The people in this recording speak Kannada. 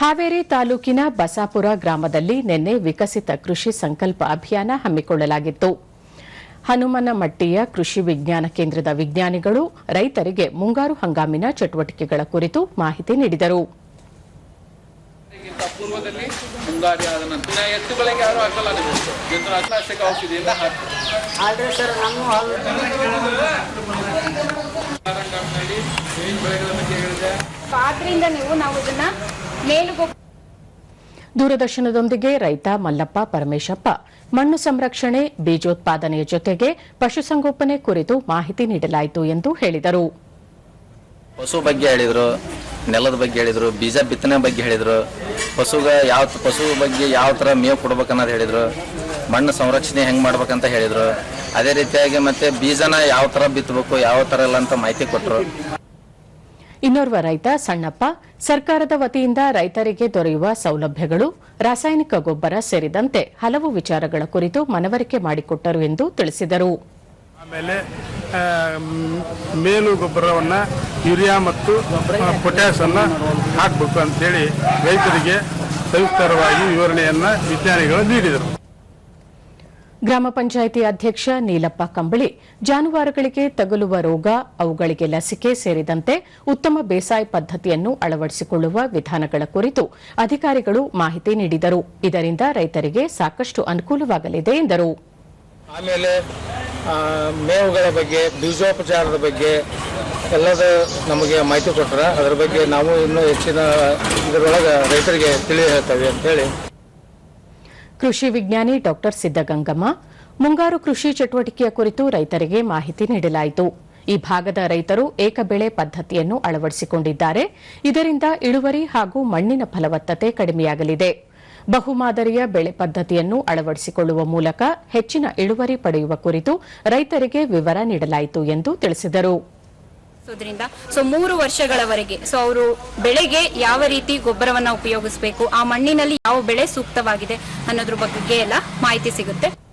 ಹಾವೇರಿ ತಾಲೂಕಿನ ಬಸಾಪುರ ಗ್ರಾಮದಲ್ಲಿ ನಿನ್ನೆ ವಿಕಸಿತ ಕೃಷಿ ಸಂಕಲ್ಪ ಅಭಿಯಾನ ಹಮ್ಮಿಕೊಳ್ಳಲಾಗಿತ್ತು. ಹನುಮನಮಟ್ಟಿಯ ಕೃಷಿ ವಿಜ್ಞಾನ ಕೇಂದ್ರದ ವಿಜ್ಞಾನಿಗಳು ರೈತರಿಗೆ ಮುಂಗಾರು ಹಂಗಾಮಿನ ಚಟುವಟಿಕೆಗಳ ಕುರಿತು ಮಾಹಿತಿ ನೀಡಿದರು. ಪೂರ್ವದಲ್ಲಿ ಮುಂಗಾರಿ ಆದ ನಂತರ ಎತ್ತುಗಳಿಗೆ ಯಾರು ಹಾಕಲ್ಲ ನೀವು? ಜಂತುನಾಶಕ ಔಷಧಿಯಿಂದ ಹಾಕ್ತಾರೆ ಆದ್ರೆ ಸರ್ ನಮ್ಮ ಹೊಲ ಬೆಳೆಗಳ ಬಗ್ಗೆ ಹೇಳಿದೆ ಆದ್ರಿಂದ ನೀವು ನಾವು ಇದನ್ನ ಮೇಲುಗೋ ದೂರದರ್ಶನದೊಂದಿಗೆ ರೈತ ಮಲ್ಲಪ್ಪ ಪರಮೇಶಪ್ಪ. ಮಣ್ಣು ಸಂರಕ್ಷಣೆ ಬೀಜೋತ್ಪಾದನೆಯ ಜೊತೆಗೆ ಪಶುಸಂಗೋಪನೆ ಕುರಿತು ಮಾಹಿತಿ ನೀಡಲಾಯಿತು ಎಂದು ಹೇಳಿದರು. ಪಶು ಬಗ್ಗೆ ಹೇಳಿದರು ನೆಲದ ಬಗ್ಗೆ ಹೇಳಿದರು ಬೀಜ ಬಿತ್ತನೆ ಬಗ್ಗೆ ಹೇಳಿದರು ಪಶುಗ ಯಾವ ಪಶು ಬಗ್ಗೆ ಯಾವ ಥರ ಮೇವು ಕೊಡ್ಬೇಕನ್ನೋದು ಹೇಳಿದರು ಹೇಳಿದ್ರು ಮಣ್ಣು ಸಂರಕ್ಷಣೆ ಹೆಂಗೆ ಮಾಡ್ಬೇಕಂತ ಹೇಳಿದರು. ಅದೇ ರೀತಿಯಾಗಿ ಮತ್ತೆ ಬೀಜನ ಯಾವ ಥರ ಬಿತ್ತಬೇಕು ಯಾವ ಥರ ಇಲ್ಲ ಅಂತ ಮಾಹಿತಿ ಕೊಟ್ಟರು ಇನ್ನೋರ್ವ ರೈತ ಸಣ್ಣಪ್ಪ, ಸರ್ಕಾರದ ವತಿಯಿಂದ ರೈತರಿಗೆ ದೊರೆಯುವ ಸೌಲಭ್ಯಗಳು, ರಾಸಾಯನಿಕ ಗೊಬ್ಬರ ಸೇರಿದಂತೆ ಹಲವು ವಿಚಾರಗಳ ಕುರಿತು ಮನವರಿಕೆ ಮಾಡಿಕೊಟ್ಟರು ಎಂದು ತಿಳಿಸಿದರು. ಆಮೇಲೆ ಮೇಲು ಗೊಬ್ಬರವನ್ನು ಯೂರಿಯಾ ಮತ್ತು ಪೊಟ್ಯಾಸ್ ಅನ್ನ ಹಾಕಬೇಕು ಅಂತೇಳಿ ರೈತರಿಗೆ ಸವಿಸ್ತಾರವಾಗಿ ವಿವರಣೆಯನ್ನು ವಿಜ್ಞಾನಿಗಳು ನೀಡಿದರು. ಗ್ರಾಮ ಪಂಚಾಯಿತಿ ಅಧ್ಯಕ್ಷ ನೀಲಪ್ಪ ಕಂಬಳಿ, ಜಾನುವಾರುಗಳಿಗೆ ತಗುಲುವ ರೋಗ, ಅವುಗಳಿಗೆ ಲಸಿಕೆ ಸೇರಿದಂತೆ ಉತ್ತಮ ಬೇಸಾಯ ಪದ್ದತಿಯನ್ನು ಅಳವಡಿಸಿಕೊಳ್ಳುವ ವಿಧಾನಗಳ ಕುರಿತು ಅಧಿಕಾರಿಗಳು ಮಾಹಿತಿ ನೀಡಿದರು. ಇದರಿಂದ ರೈತರಿಗೆ ಸಾಕಷ್ಟು ಅನುಕೂಲವಾಗಲಿದೆ ಎಂದರು. ಆಮೇಲೆ ಮೇವುಗಳ ಬಗ್ಗೆ, ಬೀಜೋಪಚಾರದ ಬಗ್ಗೆ ಎಲ್ಲದ ನಮಗೆ ಮಾಹಿತಿ ಕೊಟ್ಟರೆ ಅದರ ಬಗ್ಗೆ ನಾವು ಇನ್ನೂ ಹೆಚ್ಚಿನ ಇದರೊಳಗೆ ರೈತರಿಗೆ ತಿಳಿ ಹೇಳ್ತೇವೆ ಅಂತೇಳಿ ಕೃಷಿ ವಿಜ್ಞಾನಿ ಡಾ ಸಿದ್ದಗಂಗಮ್ಮ, ಮುಂಗಾರು ಕೃಷಿ ಚಟುವಟಿಕೆಯ ಕುರಿತು ರೈತರಿಗೆ ಮಾಹಿತಿ ನೀಡಲಾಯಿತು. ಈ ಭಾಗದ ರೈತರು ಏಕಬೆಳೆ ಪದ್ದತಿಯನ್ನು ಅಳವಡಿಸಿಕೊಂಡಿದ್ದಾರೆ. ಇದರಿಂದ ಇಳುವರಿ ಹಾಗೂ ಮಣ್ಣಿನ ಫಲವತ್ತತೆ ಕಡಿಮೆಯಾಗಲಿದೆ. ಬಹುಮಾದರಿಯ ಬೆಳೆ ಪದ್ದತಿಯನ್ನು ಅಳವಡಿಸಿಕೊಳ್ಳುವ ಮೂಲಕ ಹೆಚ್ಚಿನ ಇಳುವರಿ ಪಡೆಯುವ ಕುರಿತು ರೈತರಿಗೆ ವಿವರ ನೀಡಲಾಯಿತು ಎಂದು ತಿಳಿಸಿದರು. ಇದರಿಂದ ಸೊ ಮೂರು ವರ್ಷಗಳವರೆಗೆ. ಸೊ ಅವರು ಬೆಳೆಗೆ ಯಾವ ರೀತಿ ಗೊಬ್ಬರವನ್ನ ಉಪಯೋಗಿಸಬೇಕು, ಆ ಮಣ್ಣಿನಲ್ಲಿ ಯಾವ ಬೆಳೆ ಸೂಕ್ತವಾಗಿದೆ ಅನ್ನೋದ್ರ ಬಗ್ಗೆ ಎಲ್ಲ ಮಾಹಿತಿ ಸಿಗುತ್ತೆ.